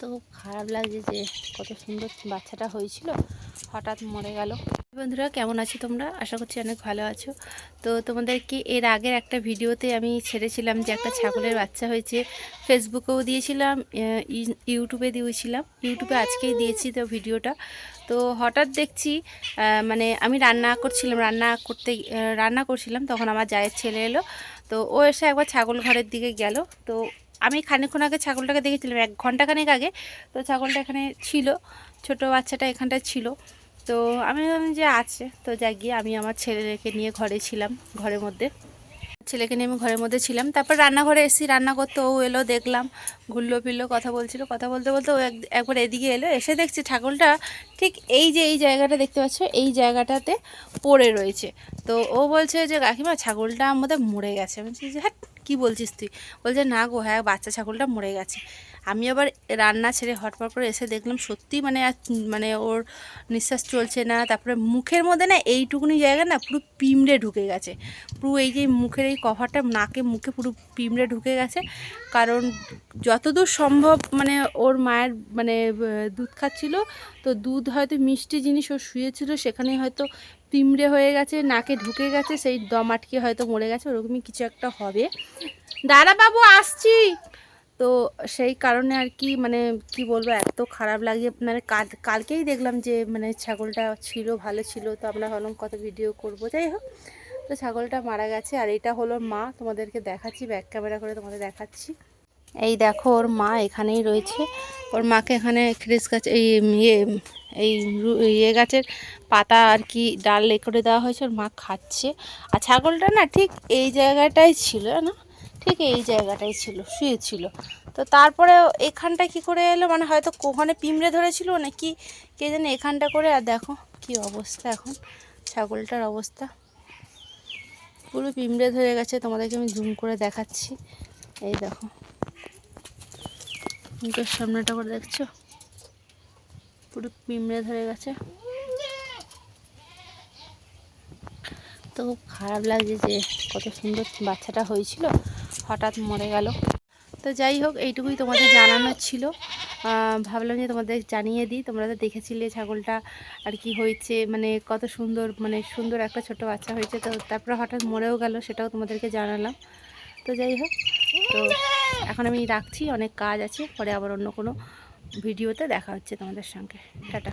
তো খারাপ লাগছে যে কত সুন্দর বাচ্চাটা হয়েছিল, হঠাৎ মরে গেল। বন্ধুরা, কেমন আছো তোমরা? আশা করছি অনেক ভালো আছো। তো তোমাদেরকে এর আগের একটা ভিডিওতে আমি ছেড়েছিলাম যে একটা ছাগলের বাচ্চা হয়েছে। ফেসবুকেও দিয়েছিলাম ইউটিউবে দিয়েছিলাম। ইউটিউবে আজকেই দিয়েছি তো ভিডিওটা। তো হঠাৎ দেখছি মানে আমি রান্না করছিলাম, রান্না করতে রান্না করছিলাম, তখন আমার জায়ের ছেলে এলো। তো ও এসে একবার ছাগল ঘরের দিকে গেল। তো আমি খানিকক্ষণ আগে ছাগলটাকে দেখেছিলাম, এক ঘণ্টা খানেক আগে। তো ছাগলটা এখানে ছিল, ছোট বাচ্চাটা এখানটায় ছিল। তো আমি যে আছে, তো যাই গিয়ে আমি আমার ছেলেকে নিয়ে ঘরে ছিলাম, ঘরের মধ্যে। ছেলেকে নিয়ে আমি ঘরের মধ্যে ছিলাম। তারপর রান্নাঘরে এসেছি, রান্না করতে ও এলো, দেখলাম, ঘুরলো, ফিরলো, কথা বলছিল। কথা বলতে বলতে ও এক- একবার এদিকে এলো, এসে দেখছি ছাগলটা ঠিক এই যে, এই জায়গাটা দেখতে পাচ্ছ, এই জায়গাটাতে পড়ে রয়েছে। তো ও বলছে যে, কাকিমা, ছাগলটা আমাদের মরে গেছে। আমি যে হ্যাঁ কী বলছিস তুই? বলছে, না গো হ্যাঁ বাচ্চা ছাগলটা মরে গেছে। আমি আবার রান্না ছেড়ে হটপট করে এসে দেখলাম, সত্যি মানে মানে ওর নিঃশ্বাস চলছে না। তারপরে মুখের মধ্যে না এইটুকুনি জায়গা না পুরো পিমড়ে ঢুকে গেছে। পুরো এই যে মুখের এই কভারটা নাকে, মুখে পুরো পিমড়ে ঢুকে গেছে। কারণ যতদূর সম্ভব মানে ওর মায়ের মানে দুধ খাচ্ছিল তো দুধ হয়তো মিষ্টি জিনিস ও শুয়েছিল সেখানে হয়তো পিমড়ে হয়ে গেছে, নাকে ঢুকে গেছে, সেই দম আটকে হয়তো মরে গেছে, ওরকমই কিছু একটা হবে। দাদা বাবু আসছি! তো সেই কারণে আর কি মানে কি বলব, এত খারাপ লাগে মানে কাল, কালকেই দেখলাম যে মানে ছাগলটা ছিল, ভালো ছিল, তো আমরা ভাবলাম কত ভিডিও করব, যাই হোক। তো ছাগলটা মারা গেছে, আর এটা হলো মা, তোমাদেরকে দেখাচ্ছি ব্যাক ক্যামেরা করে তোমাদের দেখাচ্ছি। এই দেখো ওর মা এখানেই রয়েছে। ওর মাকে এখানে খ্রিস গাছ, এই ইয়ে এই ইয়ে গাছের পাতা আর কি ডাল এ করে দেওয়া হয়েছে, ওর মা খাচ্ছে। আর ছাগলটা না ঠিক এই জায়গাটাই ছিল না ঠিক এই জায়গাটাই ছিল শুয়েছিল তো তারপরে এখানটা কি করে এলো? মানে হয়তো ওখানে পিমড়ে ধরেছিল নাকি? কে জানে এখানটা করে, আর দেখো কি অবস্থা এখন, ছাগলটার অবস্থা। পুরো পিমড়ে ধরে গেছে, তোমাদেরকে আমি জুম করে দেখাচ্ছি। এই দেখো। মুখের সামনেটা করে দেখছ? পুরো পিমড়ে ধরে গেছে। তো খুব খারাপ লাগছে যে কত সুন্দর বাচ্চাটা হয়েছিল, হঠাৎ মরে গেল। তো যাই হোক, এইটুকুই তোমাদের জানানোর ছিল। ভাবলাম যে তোমাদের জানিয়ে দিই, তোমরা তো দেখেছিলে ছাগলটা আর কি হয়েছে মানে কত সুন্দর মানে সুন্দর একটা ছোট বাচ্চা হয়েছে। তো তারপরে হঠাৎ মরেও গেল, সেটাও তোমাদেরকে জানালাম। তো যাই হোক তো এখন আমি রাখছি, অনেক কাজ আছে, পরে আবার অন্য কোনো ভিডিওতে দেখা হচ্ছে তোমাদের সঙ্গে। টাটা।